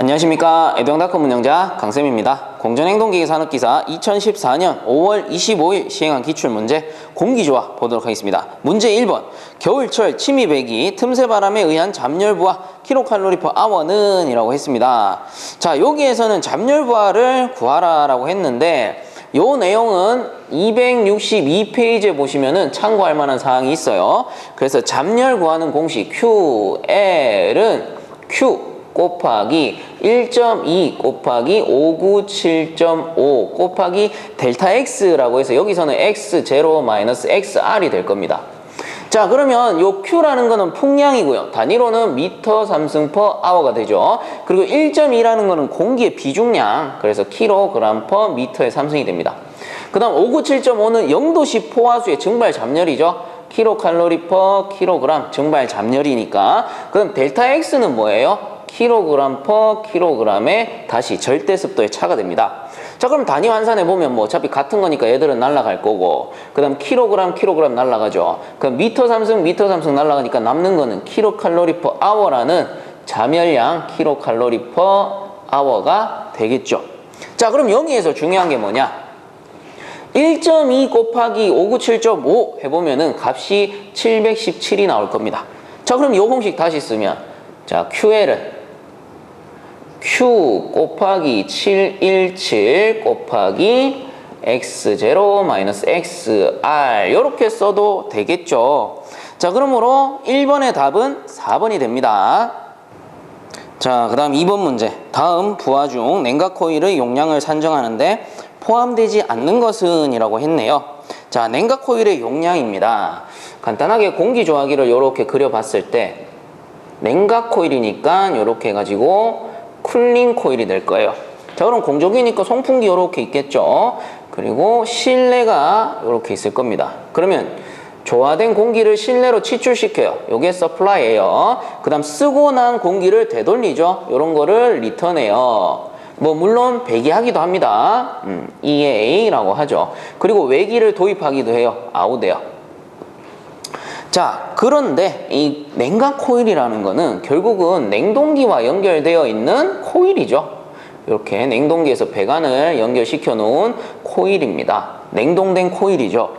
안녕하십니까. 애병닷컴 운영자 강쌤입니다. 공전행동기계 산업기사 2014년 5월 25일 시행한 기출문제 공기조화 보도록 하겠습니다. 문제 1번. 겨울철 침입배기 틈새 바람에 의한 잠열부하 킬로칼로리 퍼 아워는 이라고 했습니다. 자 여기에서는 잠열부하를 구하라 라고 했는데 요 내용은 262페이지에 보시면은 참고할 만한 사항이 있어요. 그래서 잠열 구하는 공식 QL은 Q 곱하기 1.2 곱하기 597.5 곱하기 델타 X라고 해서 여기서는 X0 마이너스 XR이 될 겁니다. 자 그러면 요 Q라는 거는 풍량이고요. 단위로는 미터 삼승 퍼 아워가 되죠. 그리고 1.2라는 거는 공기의 비중량 그래서 킬로그램 퍼 미터의 삼승이 됩니다. 그 다음 597.5는 0도씨 포화수의 증발 잠열이죠. 킬로칼로리 퍼 킬로그램 증발 잠열이니까 그럼 델타 X는 뭐예요? 킬로그램 퍼 킬로그램의 다시 절대 습도의 차가 됩니다. 자 그럼 단위 환산해 보면 뭐 어차피 같은 거니까 얘들은 날아갈 거고 그 다음 킬로그램 킬로그램 날아가죠. 그럼 미터 삼승 미터 삼승 날아가니까 남는 거는 킬로칼로리 퍼 아워라는 자멸량 킬로칼로리 퍼 아워가 되겠죠. 자 그럼 여기에서 중요한 게 뭐냐? 1.2 곱하기 597.5 해보면은 값이 717이 나올 겁니다. 자 그럼 요 공식 다시 쓰면 자 QL은 곱하기 717 곱하기 X0 마이너스 XR 이렇게 써도 되겠죠. 자 그러므로 1번의 답은 4번이 됩니다. 자, 그 다음 2번 문제. 다음 부하 중 냉각 코일의 용량을 산정하는데 포함되지 않는 것은 이라고 했네요. 자, 냉각 코일의 용량입니다. 간단하게 공기 조화기를 이렇게 그려봤을 때 냉각 코일이니까 이렇게 해가지고 쿨링 코일이 될 거예요. 자, 그럼 공조기니까 송풍기 이렇게 있겠죠. 그리고 실내가 이렇게 있을 겁니다. 그러면 조화된 공기를 실내로 치출시켜요. 요게 서플라이예요. 그 다음 쓰고 난 공기를 되돌리죠. 요런 거를 리턴해요. 뭐 물론 배기하기도 합니다. 음, EA라고 하죠. 그리고 외기를 도입하기도 해요. 아웃해요. 자, 그런데 이 냉각 코일이라는 거는 결국은 냉동기와 연결되어 있는 코일이죠. 이렇게 냉동기에서 배관을 연결시켜 놓은 코일입니다. 냉동된 코일이죠.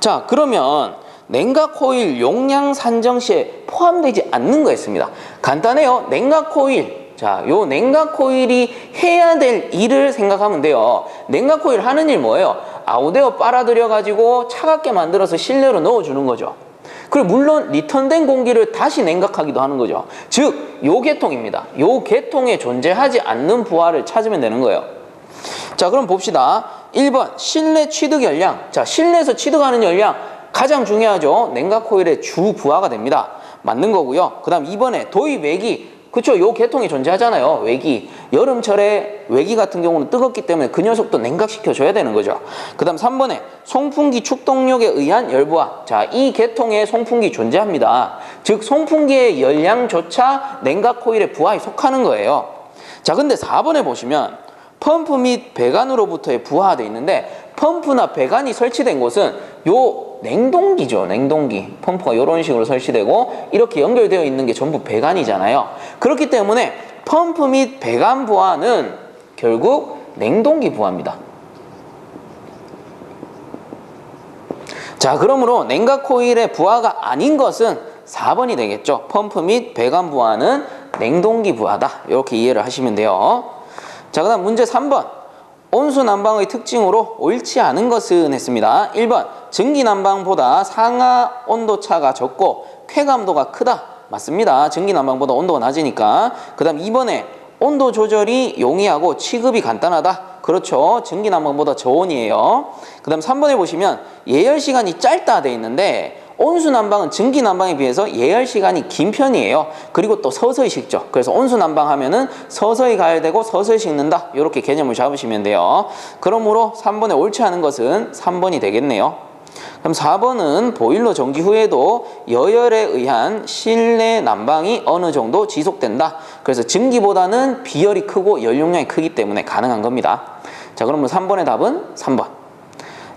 자, 그러면 냉각 코일 용량 산정 시에 포함되지 않는 거였습니다. 간단해요. 냉각 코일. 자, 요 냉각 코일이 해야 될 일을 생각하면 돼요. 냉각 코일 하는 일 뭐예요? 아우데어 빨아들여 가지고 차갑게 만들어서 실내로 넣어 주는 거죠. 그리고 물론 리턴된 공기를 다시 냉각하기도 하는 거죠. 즉, 요 계통입니다. 요 계통에 존재하지 않는 부하를 찾으면 되는 거예요. 자, 그럼 봅시다. 1번, 실내 취득 열량. 자, 실내에서 취득하는 열량 가장 중요하죠. 냉각 코일의 주 부하가 됩니다. 맞는 거고요. 그 다음 2번에 도입 외기. 그쵸, 요 계통이 존재하잖아요. 외기. 여름철에 외기 같은 경우는 뜨겁기 때문에 그 녀석도 냉각시켜줘야 되는 거죠. 그 다음 3번에 송풍기 축동력에 의한 열부하. 자, 이 계통에 송풍기 존재합니다. 즉, 송풍기의 열량조차 냉각 코일의 부하에 속하는 거예요. 자, 근데 4번에 보시면 펌프 및 배관으로부터의 부하가 있는데 펌프나 배관이 설치된 곳은 요 냉동기죠 냉동기. 펌프가 이런 식으로 설치되고 이렇게 연결되어 있는 게 전부 배관이잖아요. 그렇기 때문에 펌프 및 배관 부하는 결국 냉동기 부하입니다. 자 그러므로 냉각 코일의 부하가 아닌 것은 4번이 되겠죠. 펌프 및 배관 부하는 냉동기 부하다. 이렇게 이해를 하시면 돼요 자, 그 다음 문제 3번. 온수 난방의 특징으로 옳지 않은 것은 했습니다. 1번. 전기 난방보다 상하 온도 차가 적고 쾌감도가 크다. 맞습니다. 전기 난방보다 온도가 낮으니까. 그 다음 2번에 온도 조절이 용이하고 취급이 간단하다. 그렇죠. 전기 난방보다 저온이에요. 그 다음 3번에 보시면 예열 시간이 짧다 돼 있는데 온수 난방은 전기 난방에 비해서 예열 시간이 긴 편이에요. 그리고 또 서서히 식죠. 그래서 온수 난방 하면은 서서히 가야 되고 서서히 식는다. 이렇게 개념을 잡으시면 돼요. 그러므로 3번에 옳지 않은 것은 3번이 되겠네요. 그럼 4번은 보일러 정지 후에도 여열에 의한 실내 난방이 어느 정도 지속된다. 그래서 증기보다는 비열이 크고 연용량이 크기 때문에 가능한 겁니다. 자, 그러면 3번의 답은 3번.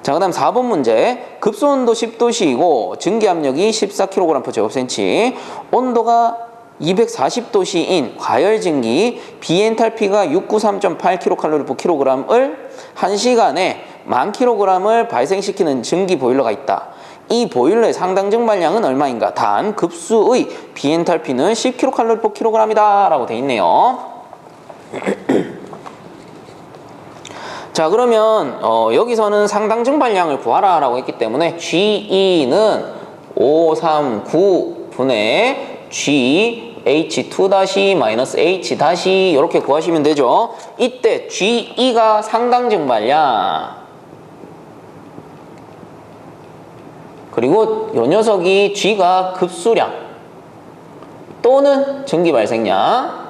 자, 그 다음 4번 문제. 급수온도 10도씨이고 증기압력이 14kg/제곱센치. 온도가 240도씨인 과열 증기 비엔탈피가 693.8kcal를 한 시간에 10,000kg을 발생시키는 증기 보일러가 있다. 이 보일러의 상당 증발량은 얼마인가? 단 급수의 비엔탈피는 10kcal/kg이다 라고 돼 있네요. 자 그러면 어, 여기서는 상당 증발량을 구하라 라고 했기 때문에 GE는 539분의 G H2-H- 다시 이렇게 구하시면 되죠. 이때 GE가 상당 증발량 그리고 요 녀석이 G가 급수량 또는 증기 발생량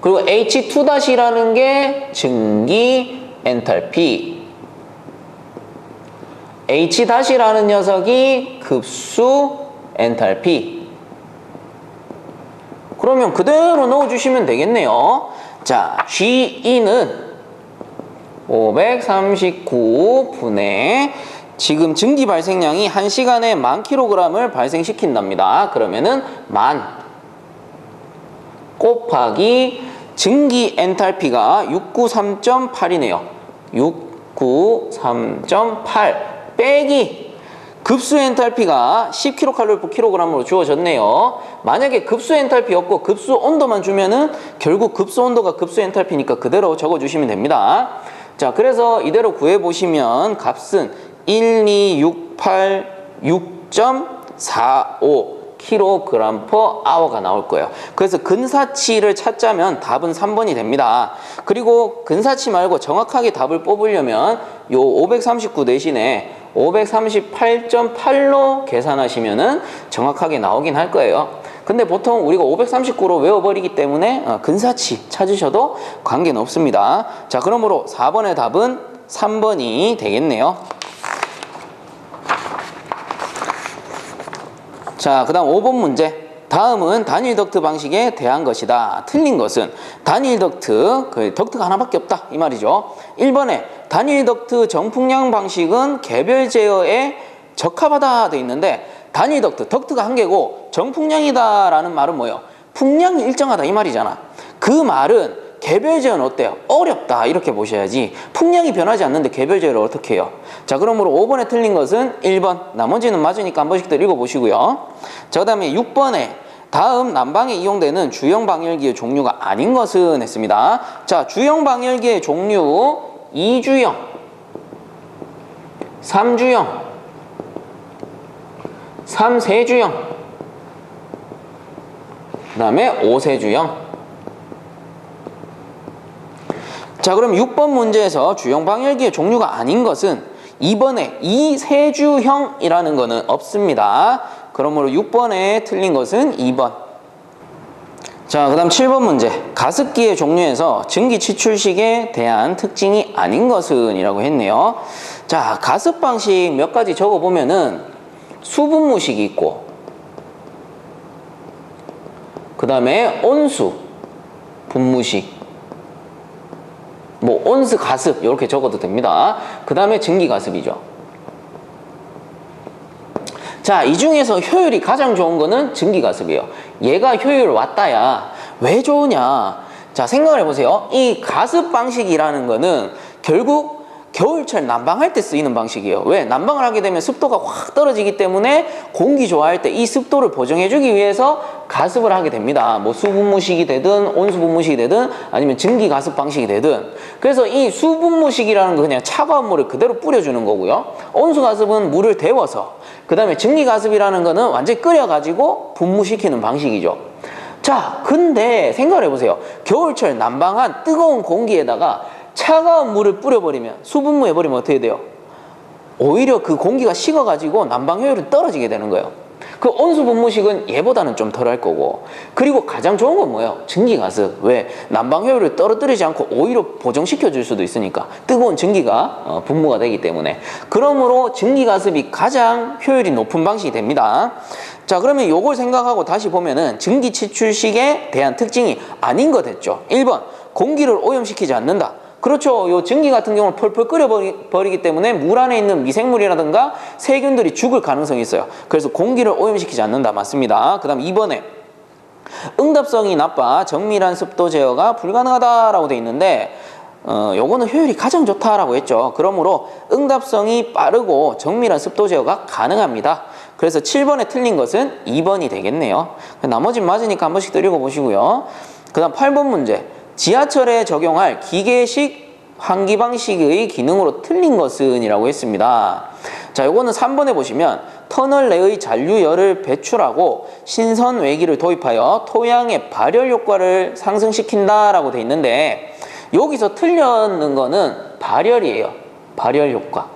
그리고 H2-라는 게 증기 엔탈피. H-라는 녀석이 급수 엔탈피. 그러면 그대로 넣어주시면 되겠네요. 자 GE는 539분의 지금 증기 발생량이 1시간에 만 킬로그램을 발생시킨답니다. 그러면은 만 곱하기 증기 엔탈피가 693.8이네요. 693.8 빼기 급수 엔탈피가 10kcal/kg으로 주어졌네요. 만약에 급수 엔탈피 없고 급수 온도만 주면은 결국 급수 온도가 급수 엔탈피니까 그대로 적어 주시면 됩니다. 자, 그래서 이대로 구해 보시면 값은 1268 6.45 kg per hour가 나올 거예요. 그래서 근사치를 찾자면 답은 3번이 됩니다. 그리고 근사치 말고 정확하게 답을 뽑으려면 요 539 대신에 538.8로 계산하시면은 정확하게 나오긴 할 거예요. 근데 보통 우리가 539로 외워버리기 때문에 어, 근사치 찾으셔도 관계는 없습니다. 자, 그러므로 4번의 답은 3번이 되겠네요. 자, 그 다음 5번 문제. 다음은 단일 덕트 방식에 대한 것이다. 틀린 것은 단일 덕트, 그 덕트가 하나밖에 없다. 이 말이죠. 1번에 단일 덕트 정풍량 방식은 개별 제어에 적합하다 돼 있는데 단일 덕트, 덕트가 한 개고 정풍량이다라는 말은 뭐예요? 풍량이 일정하다 이 말이잖아. 그 말은 개별 제어는 어때요? 어렵다. 이렇게 보셔야지. 풍량이 변하지 않는데 개별 제어를 어떻게 해요? 자 그러므로 5번에 틀린 것은 1번. 나머지는 맞으니까 한 번씩 더 읽어보시고요. 자그 다음에 6번에 다음 난방에 이용되는 주형 방열기의 종류가 아닌 것은 했습니다. 자 주형 방열기의 종류 2주형 3주형 3세주형 그 다음에 5세주형 자 그럼 6번 문제에서 주형 방열기의 종류가 아닌 것은 2번에 이 세주형이라는 것은 없습니다. 그러므로 6번에 틀린 것은 2번. 자, 그 다음 7번 문제. 가습기의 종류에서 증기 추출식에 대한 특징이 아닌 것은 이라고 했네요. 자, 가습 방식 몇 가지 적어보면은 수분 무식이 있고, 그 다음에 온수, 분무식, 뭐 온수 가습 이렇게 적어도 됩니다. 그 다음에 증기 가습이죠. 자, 이 중에서 효율이 가장 좋은 거는 증기 가습이에요. 얘가 효율 왔다야. 왜 좋으냐? 자, 생각을 해보세요. 이 가습 방식이라는 거는 결국 겨울철 난방할 때 쓰이는 방식이에요. 왜? 난방을 하게 되면 습도가 확 떨어지기 때문에 공기 좋아할 때 이 습도를 보정해주기 위해서 가습을 하게 됩니다. 뭐 수분무식이 되든 온수분무식이 되든 아니면 증기 가습 방식이 되든 그래서 이 수분무식이라는 거 그냥 차가운 물을 그대로 뿌려주는 거고요. 온수가습은 물을 데워서 그 다음에 증기가습이라는 거는 완전히 끓여가지고 분무시키는 방식이죠. 자, 근데 생각을 해보세요. 겨울철 난방한 뜨거운 공기에다가 차가운 물을 뿌려버리면 수분무 해버리면 어떻게 돼요? 오히려 그 공기가 식어가지고 난방 효율은 떨어지게 되는 거예요. 그 온수 분무식은 얘보다는 좀 덜할 거고 그리고 가장 좋은 건 뭐예요? 증기가습 왜? 난방 효율을 떨어뜨리지 않고 오히려 보정시켜 줄 수도 있으니까 뜨거운 증기가 어, 분무가 되기 때문에 그러므로 증기가습이 가장 효율이 높은 방식이 됩니다 자 그러면 요걸 생각하고 다시 보면은 증기 추출식에 대한 특징이 아닌 거 됐죠 1번 공기를 오염시키지 않는다 그렇죠. 요 증기 같은 경우는 펄펄 끓여버리기 때문에 물 안에 있는 미생물이라든가 세균들이 죽을 가능성이 있어요. 그래서 공기를 오염시키지 않는다. 맞습니다. 그 다음 2번에 응답성이 나빠 정밀한 습도 제어가 불가능하다라고 돼 있는데 어, 요거는 효율이 가장 좋다라고 했죠. 그러므로 응답성이 빠르고 정밀한 습도 제어가 가능합니다. 그래서 7번에 틀린 것은 2번이 되겠네요. 나머지 맞으니까 한 번씩 드리고 보시고요. 그 다음 8번 문제. 지하철에 적용할 기계식 환기 방식의 기능으로 틀린 것은 이라고 했습니다. 자, 요거는 3번에 보시면 터널 내의 잔류열을 배출하고 신선 외기를 도입하여 토양의 발열 효과를 상승시킨다라고 돼 있는데 여기서 틀렸는 거는 발열이에요. 발열 효과.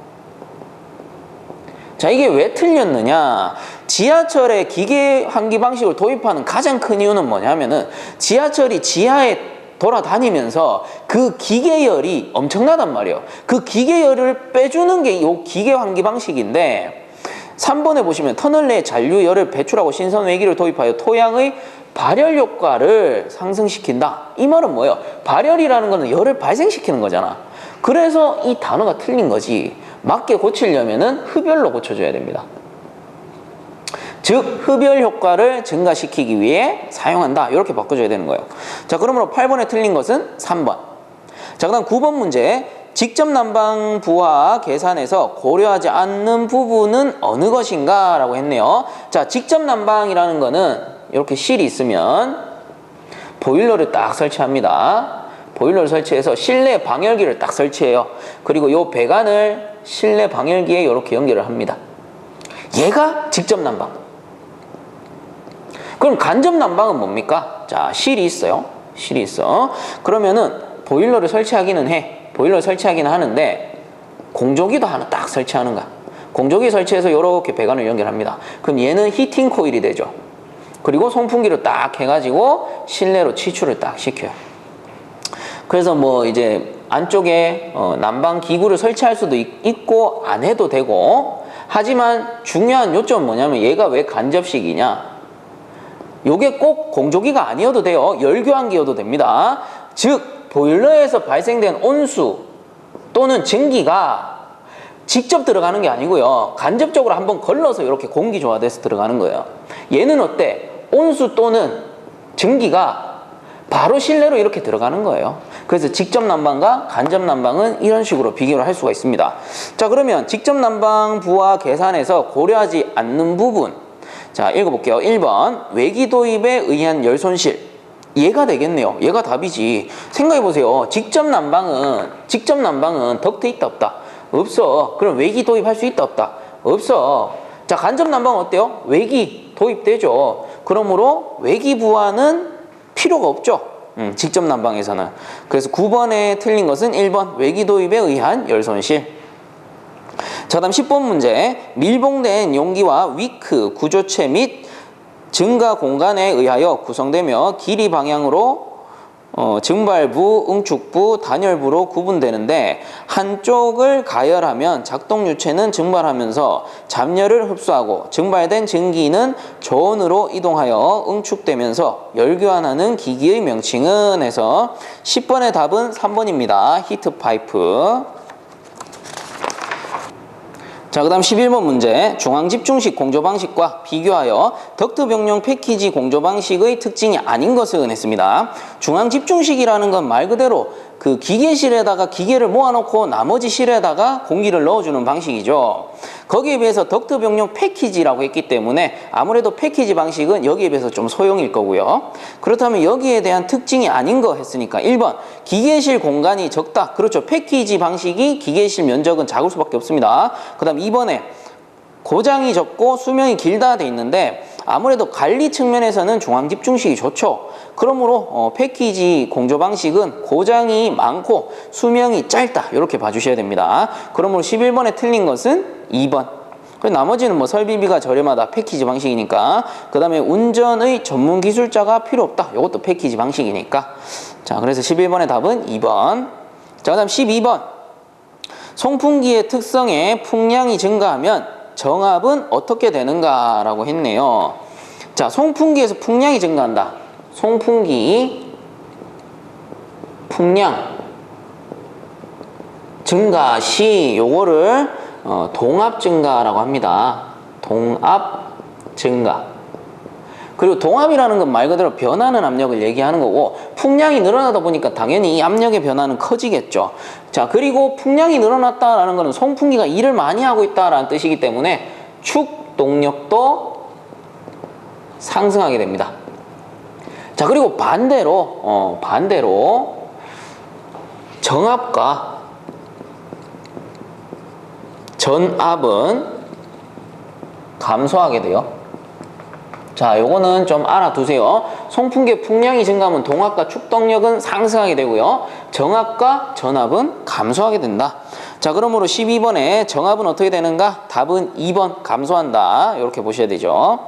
자, 이게 왜 틀렸느냐? 지하철에 기계 환기 방식을 도입하는 가장 큰 이유는 뭐냐면은 지하철이 지하에 돌아다니면서 그 기계열이 엄청나단 말이에요. 그 기계열을 빼주는 게 이 기계 환기 방식인데 3번에 보시면 터널 내 잔류열을 배출하고 신선 외기를 도입하여 토양의 발열 효과를 상승시킨다. 이 말은 뭐예요? 발열이라는 거는 열을 발생시키는 거잖아. 그래서 이 단어가 틀린 거지. 맞게 고치려면 은 흡열로 고쳐줘야 됩니다. 즉 흡열 효과를 증가시키기 위해 사용한다. 이렇게 바꿔줘야 되는 거예요. 자, 그러므로 8번에 틀린 것은 3번. 자, 그다음 9번 문제. 직접 난방 부하 계산에서 고려하지 않는 부분은 어느 것인가? 라고 했네요. 자, 직접 난방이라는 거는 이렇게 실이 있으면 보일러를 딱 설치합니다. 보일러를 설치해서 실내 방열기를 딱 설치해요. 그리고 이 배관을 실내 방열기에 이렇게 연결을 합니다. 얘가 직접 난방. 그럼 간접 난방은 뭡니까? 자, 실이 있어요. 실이 있어. 그러면은 보일러를 설치하기는 해. 보일러 설치하기는 하는데 공조기도 하나 딱 설치하는 거야. 공조기 설치해서 이렇게 배관을 연결합니다. 그럼 얘는 히팅 코일이 되죠. 그리고 송풍기를 딱 해가지고 실내로 치출을 딱 시켜요. 그래서 뭐 이제 안쪽에 어 난방 기구를 설치할 수도 있, 고안 해도 되고 하지만 중요한 요점은 뭐냐면 얘가 왜 간접식이냐 요게 꼭 공조기가 아니어도 돼요. 열교환기여도 됩니다. 즉 보일러에서 발생된 온수 또는 증기가 직접 들어가는 게 아니고요. 간접적으로 한번 걸러서 이렇게 공기 조화돼서 들어가는 거예요. 얘는 어때? 온수 또는 증기가 바로 실내로 이렇게 들어가는 거예요. 그래서 직접 난방과 간접 난방은 이런 식으로 비교를 할 수가 있습니다. 자, 그러면 직접 난방 부하 계산에서 고려하지 않는 부분 자, 읽어볼게요. 1번 외기 도입에 의한 열 손실. 얘가 되겠네요. 얘가 답이지. 생각해보세요. 직접 난방은 직접 난방은 덕트 있다 없다? 없어. 그럼 외기 도입할 수 있다 없다? 없어. 자, 간접 난방은 어때요? 외기 도입되죠. 그러므로 외기 부하는 필요가 없죠. 음, 직접 난방에서는. 그래서 9번에 틀린 것은 1번 외기 도입에 의한 열 손실. 자, 다음 10번 문제. 밀봉된 용기와 위크, 구조체 및 증가 공간에 의하여 구성되며 길이 방향으로 어, 증발부, 응축부, 단열부로 구분되는데 한쪽을 가열하면 작동 유체는 증발하면서 잡열을 흡수하고 증발된 증기는 저온으로 이동하여 응축되면서 열교환하는 기기의 명칭은 해서 10번의 답은 3번입니다. 히트 파이프. 자, 그 다음 11번 문제. 중앙집중식 공조방식과 비교하여 덕트병용 패키지 공조방식의 특징이 아닌 것을 했습니다. 중앙집중식이라는 건 말 그대로 그 기계실에다가 기계를 모아놓고 나머지 실에다가 공기를 넣어주는 방식이죠. 거기에 비해서 덕트 병용 패키지라고 했기 때문에 아무래도 패키지 방식은 여기에 비해서 좀 소형일 거고요. 그렇다면 여기에 대한 특징이 아닌 거 했으니까 1번 기계실 공간이 적다. 그렇죠. 패키지 방식이 기계실 면적은 작을 수밖에 없습니다. 그 다음 2번에 고장이 적고 수명이 길다 돼 있는데 아무래도 관리 측면에서는 중앙 집중식이 좋죠. 그러므로 어, 패키지 공조 방식은 고장이 많고 수명이 짧다. 이렇게 봐주셔야 됩니다. 그러므로 11번에 틀린 것은 2번. 나머지는 뭐 설비비가 저렴하다. 패키지 방식이니까. 그 다음에 운전의 전문 기술자가 필요 없다. 이것도 패키지 방식이니까. 자 그래서 11번의 답은 2번. 자그 다음 12번. 송풍기의 특성에 풍량이 증가하면 정압은 어떻게 되는가 라고 했네요 자 송풍기에서 풍량이 증가한다 송풍기 풍량 증가 시 요거를 어, 동압 증가라고 합니다. 동압 증가. 그리고 동압이라는 건 말 그대로 변하는 압력을 얘기하는 거고 풍량이 늘어나다 보니까 당연히 이 압력의 변화는 커지겠죠. 자 그리고 풍량이 늘어났다라는 것은 송풍기가 일을 많이 하고 있다라는 뜻이기 때문에 축 동력도 상승하게 됩니다. 자 그리고 반대로 어, 반대로 정압과 전압은 감소하게 돼요. 자, 요거는 좀 알아두세요. 송풍계 풍량이 증가하면 동압과 축동력은 상승하게 되고요. 정압과 전압은 감소하게 된다. 자, 그러므로 12번에 정압은 어떻게 되는가? 답은 2번 감소한다. 이렇게 보셔야 되죠.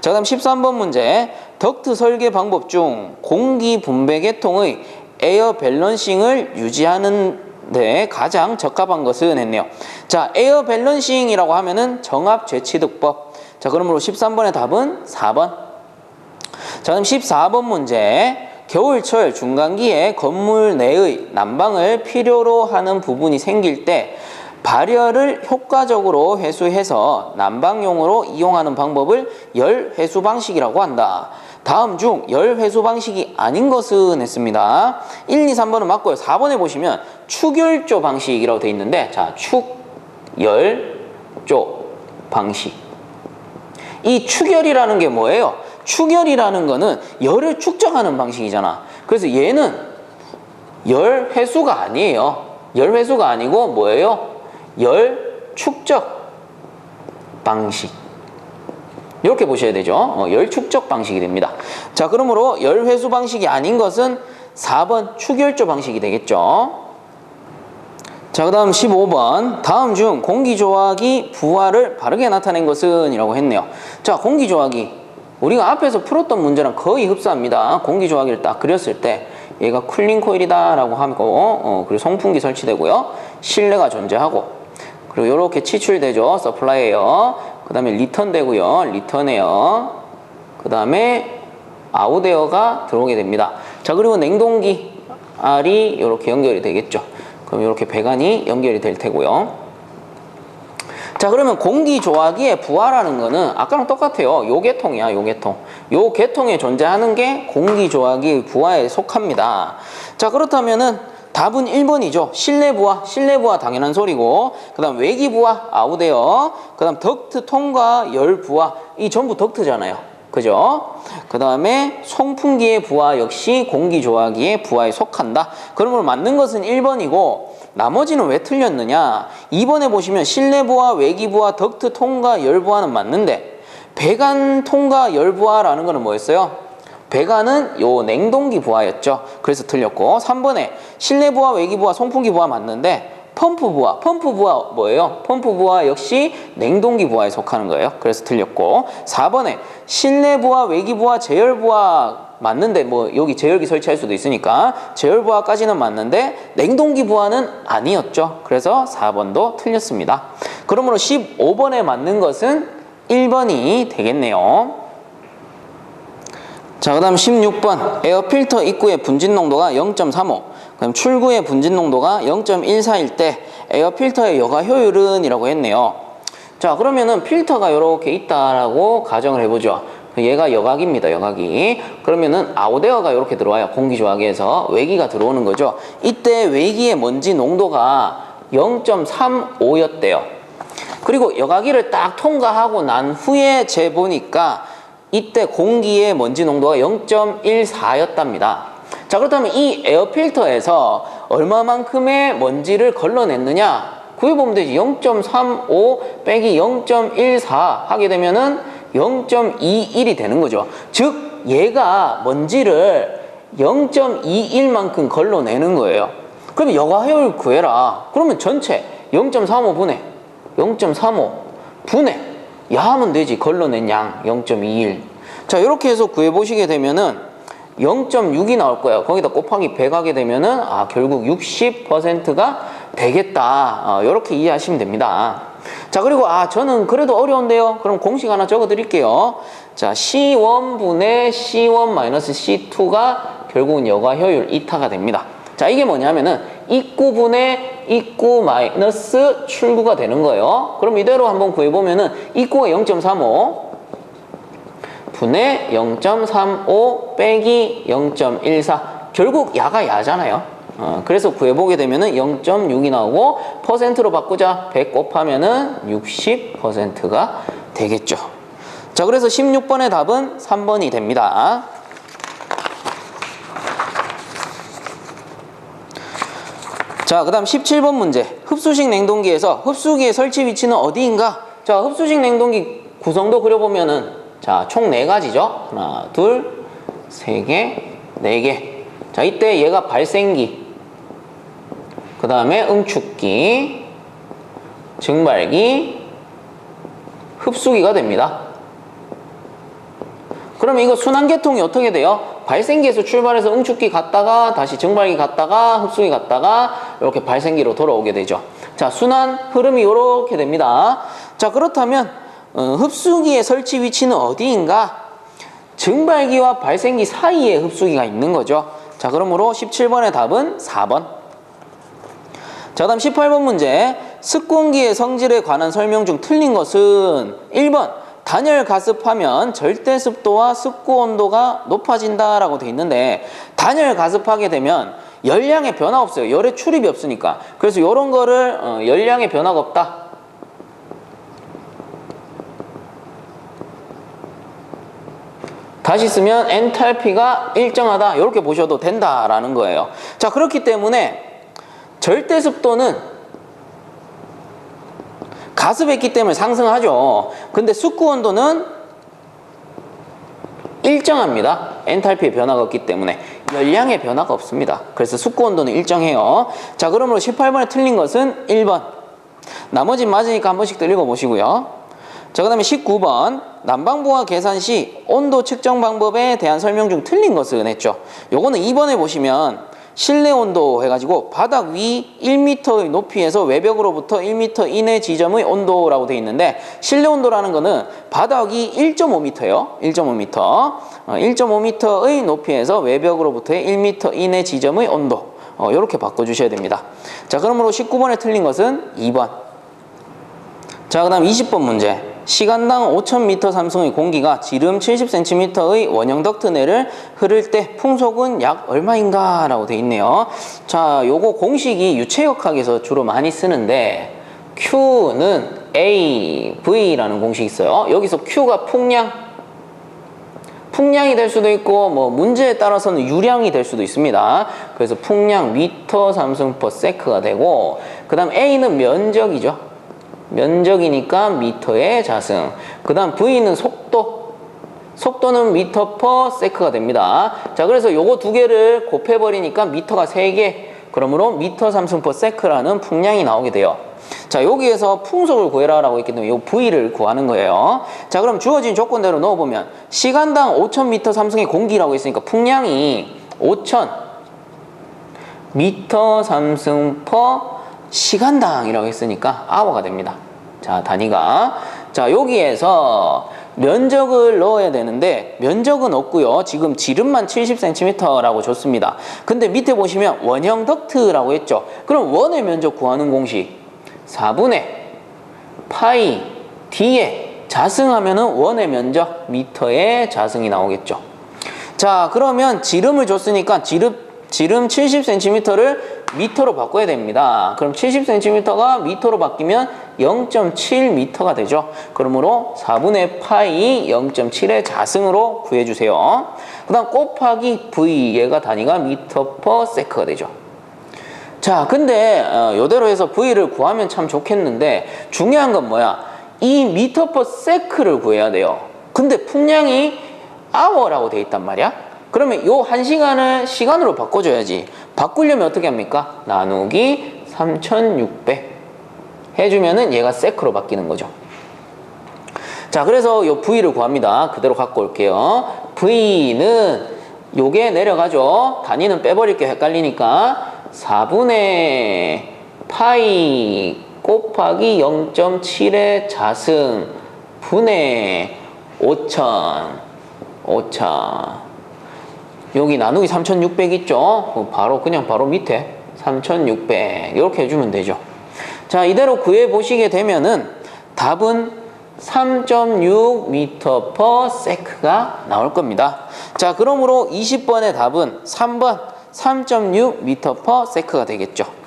자, 그다음 13번 문제. 덕트 설계 방법 중 공기 분배 계통의 에어 밸런싱을 유지하는 데 가장 적합한 것은 했네요. 자, 에어 밸런싱이라고 하면은 정압 재취득법. 자, 그러므로 13번의 답은 4번. 자, 그럼 14번 문제. 겨울철 중간기에 건물 내의 난방을 필요로 하는 부분이 생길 때 발열을 효과적으로 회수해서 난방용으로 이용하는 방법을 열 회수 방식이라고 한다. 다음 중 열 회수 방식이 아닌 것은 했습니다. 1, 2, 3번은 맞고요. 4번에 보시면 축열조 방식이라고 되어 있는데 자, 축열조 방식. 이 축열이라는 게 뭐예요? 축열이라는 거는 열을 축적하는 방식이잖아. 그래서 얘는 열 회수가 아니에요. 열 회수가 아니고 뭐예요? 열 축적 방식. 이렇게 보셔야 되죠. 어, 열 축적 방식이 됩니다. 자, 그러므로 열 회수 방식이 아닌 것은 4번 축열조 방식이 되겠죠. 자, 그 다음 15번. 다음 중 공기조화기 부하를 바르게 나타낸 것은? 이라고 했네요. 자, 공기조화기. 우리가 앞에서 풀었던 문제랑 거의 흡사합니다. 공기 조화기를 딱 그렸을 때 얘가 쿨링 코일이다 라고 하고 어, 그리고 송풍기 설치되고요. 실내가 존재하고 그리고 이렇게 치출되죠. 서플라이에요. 그 다음에 리턴 되고요. 리턴에요. 그 다음에 아웃 에어가 들어오게 됩니다. 자, 그리고 냉동기 R이 이렇게 연결이 되겠죠. 그럼 이렇게 배관이 연결이 될 테고요. 자 그러면 공기 조화기의 부하라는 거는 아까랑 똑같아요. 요 계통이야 요 계통. 요 계통에 존재하는 게 공기 조화기 부하에 속합니다. 자 그렇다면은 답은 1번이죠. 실내 부하, 실내 부하 당연한 소리고 그 다음 외기 부하 아웃에어 그 다음 덕트 통과 열 부하 이 전부 덕트잖아요. 그죠? 그 다음에 송풍기의 부하 역시 공기조화기의 부하에 속한다. 그러므로 맞는 것은 1번이고 나머지는 왜 틀렸느냐? 2번에 보시면 실내 부하, 외기 부하, 덕트 통과 열 부하는 맞는데 배관 통과 열 부하라는 거는 뭐였어요? 배관은 요 냉동기 부하였죠. 그래서 틀렸고 3번에 실내 부하, 외기 부하, 송풍기 부하 맞는데 펌프 부하, 펌프 부하 뭐예요? 펌프 부하 역시 냉동기 부하에 속하는 거예요. 그래서 틀렸고 4번에 실내 부하, 외기 부하, 제열 부하 맞는데 뭐 여기 제열기 설치할 수도 있으니까 제열 부하까지는 맞는데 냉동기 부하는 아니었죠. 그래서 4번도 틀렸습니다. 그러므로 15번에 맞는 것은 1번이 되겠네요. 자, 그 다음 16번. 에어필터 입구의 분진 농도가 0.35. 그럼 출구의 분진 농도가 0.14일 때 에어필터의 여가 효율은? 이라고 했네요. 자, 그러면은 필터가 이렇게 있다라고 가정을 해보죠. 얘가 여각입니다, 여각이. 그러면은 아웃에어가 이렇게 들어와요. 공기조화기에서. 외기가 들어오는 거죠. 이때 외기의 먼지 농도가 0.35였대요. 그리고 여과기를 딱 통과하고 난 후에 재보니까 이때 공기의 먼지 농도가 0.14였답니다. 자 그렇다면 이 에어필터에서 얼마만큼의 먼지를 걸러냈느냐 구해보면 되지 0.35 빼기 0.14 하게 되면은 0.21이 되는 거죠 즉 얘가 먼지를 0.21만큼 걸러내는 거예요 그러면 여과효율 구해라 그러면 전체 0.35분의 0.35 분의 야 하면 되지 걸러낸 양 0.21. 자 이렇게 해서 구해보시게 되면은 0.6이 나올 거예요. 거기다 곱하기 100 하게 되면은 아 결국 60%가 되겠다. 어, 이렇게 이해하시면 됩니다. 자 그리고 아 저는 그래도 어려운데요. 그럼 공식 하나 적어 드릴게요. 자 C1분의 C1-C2가 결국은 여과 효율 2타가 됩니다. 자 이게 뭐냐면은 입구분의 입구 마이너스 출구가 되는 거예요. 그럼 이대로 한번 구해보면은 입구가 0.35 분의 0.35 빼기 0.14 결국 야가 야잖아요. 어, 그래서 구해보게 되면은 0.6이 나오고 퍼센트로 바꾸자 100 곱하면은 60%가 되겠죠. 자, 그래서 16번의 답은 3번이 됩니다. 자, 그 다음 17번 문제. 흡수식 냉동기에서 흡수기의 설치 위치는 어디인가? 자, 흡수식 냉동기 구성도 그려보면은 자, 총 네가지죠 하나, 둘, 세 개, 네 개. 자, 이때 얘가 발생기, 그 다음에 응축기, 증발기, 흡수기가 됩니다. 그러면 이거 순환계통이 어떻게 돼요? 발생기에서 출발해서 응축기 갔다가 다시 증발기 갔다가 흡수기 갔다가 이렇게 발생기로 돌아오게 되죠. 자, 순환 흐름이 이렇게 됩니다. 자, 그렇다면 어, 흡수기의 설치 위치는 어디인가? 증발기와 발생기 사이에 흡수기가 있는 거죠. 자, 그러므로 17번의 답은 4번. 자, 다음 18번 문제. 습공기의 성질에 관한 설명 중 틀린 것은 1번. 단열 가습하면 절대 습도와 습고 온도가 높아진다 라고 돼 있는데 단열 가습하게 되면 열량의 변화 없어요. 열의 출입이 없으니까. 그래서 이런 거를 어, 열량의 변화가 없다. 다시 쓰면 엔탈피가 일정하다. 이렇게 보셔도 된다라는 거예요. 자, 그렇기 때문에 절대 습도는 가습했기 때문에 상승하죠. 근데 숙구 온도는 일정합니다. 엔탈피의 변화가 없기 때문에 열량의 변화가 없습니다. 그래서 숙구 온도는 일정해요. 자, 그러므로 18번에 틀린 것은 1번. 나머지 맞으니까 한 번씩 더 읽어보시고요. 자, 그 다음에 19번. 난방부가 계산 시 온도 측정 방법에 대한 설명 중 틀린 것은 했죠. 요거는 2번에 보시면 실내 온도 해가지고 바닥 위 1m의 높이에서 외벽으로부터 1m 이내 지점의 온도라고 되어 있는데 실내 온도라는 거는 바닥이 1.5m예요. 1.5m. 어, 1.5m의 높이에서 외벽으로부터의 1m 이내 지점의 온도. 어, 이렇게 바꿔주셔야 됩니다. 자, 그러므로 19번에 틀린 것은 2번. 자, 그 다음 20번 문제. 시간당 5,000m 삼성의 공기가 지름 70cm의 원형 덕트 내를 흐를 때 풍속은 약 얼마인가? 라고 돼 있네요. 자, 요거 공식이 유체역학에서 주로 많이 쓰는데 Q는 A, V라는 공식이 있어요. 여기서 Q가 풍량, 풍량이 될 수도 있고 뭐 문제에 따라서는 유량이 될 수도 있습니다. 그래서 풍량 미터 삼승 퍼 세크가 되고 그 다음 A는 면적이죠. 면적이니까 미터의 자승. 그 다음 V는 속도. 속도는 미터 퍼 세크가 됩니다. 자, 그래서 요거 두 개를 곱해 버리니까 미터가 세 개. 그러므로 미터 삼승 퍼 세크라는 풍량이 나오게 돼요. 자, 여기에서 풍속을 구해라라고 했기 때문에 이 V를 구하는 거예요. 자, 그럼 주어진 조건대로 넣어보면 시간당 5,000m 삼승의 공기라고 했으니까 풍량이 5,000 미터 삼승 퍼 시간당이라고 했으니까 아워가 됩니다. 자, 단위가. 자, 여기에서 면적을 넣어야 되는데 면적은 없고요. 지금 지름만 70cm라고 줬습니다. 근데 밑에 보시면 원형 덕트라고 했죠. 그럼 원의 면적 구하는 공식 4분의 파이 D에 자승하면 은 원의 면적 미터의 자승이 나오겠죠. 자, 그러면 지름을 줬으니까 지름 지름 70cm를 미터로 바꿔야 됩니다. 그럼 70cm가 미터로 바뀌면 0.7m가 되죠. 그러므로 4분의 파이 0.7의 자승으로 구해주세요. 그 다음 곱하기 V 얘가 단위가 미터 퍼 세크가 되죠. 자, 근데 어, 요대로 해서 V를 구하면 참 좋겠는데 중요한 건 뭐야? 이 미터 퍼 세크를 구해야 돼요. 근데 풍량이 아워라고 돼 있단 말이야. 그러면 요 한 시간을 시간으로 바꿔줘야지. 바꾸려면 어떻게 합니까? 나누기 3600 해주면은 얘가 세크로 바뀌는 거죠. 자, 그래서 요 V를 구합니다. 그대로 갖고 올게요. V는 요게 내려가죠. 단위는 빼버릴 게 헷갈리니까 4분의 파이 곱하기 0.7의 자승 분의 5천 5천 여기 나누기 3600 있죠? 그 바로 그냥 바로 밑에 3600 이렇게 해주면 되죠. 자 이대로 구해 보시게 되면은 답은 3.6m per sec가 나올 겁니다. 자 그러므로 20번의 답은 3번 3.6m per sec가 되겠죠.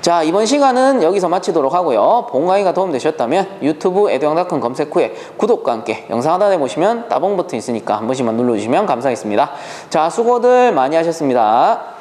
자 이번 시간은 여기서 마치도록 하고요. 본 강의가 도움되셨다면 유튜브 에듀앙닷컴 검색 후에 구독과 함께 영상 하단에 보시면 따봉 버튼 있으니까 한 번씩만 눌러주시면 감사하겠습니다. 자 수고들 많이 하셨습니다.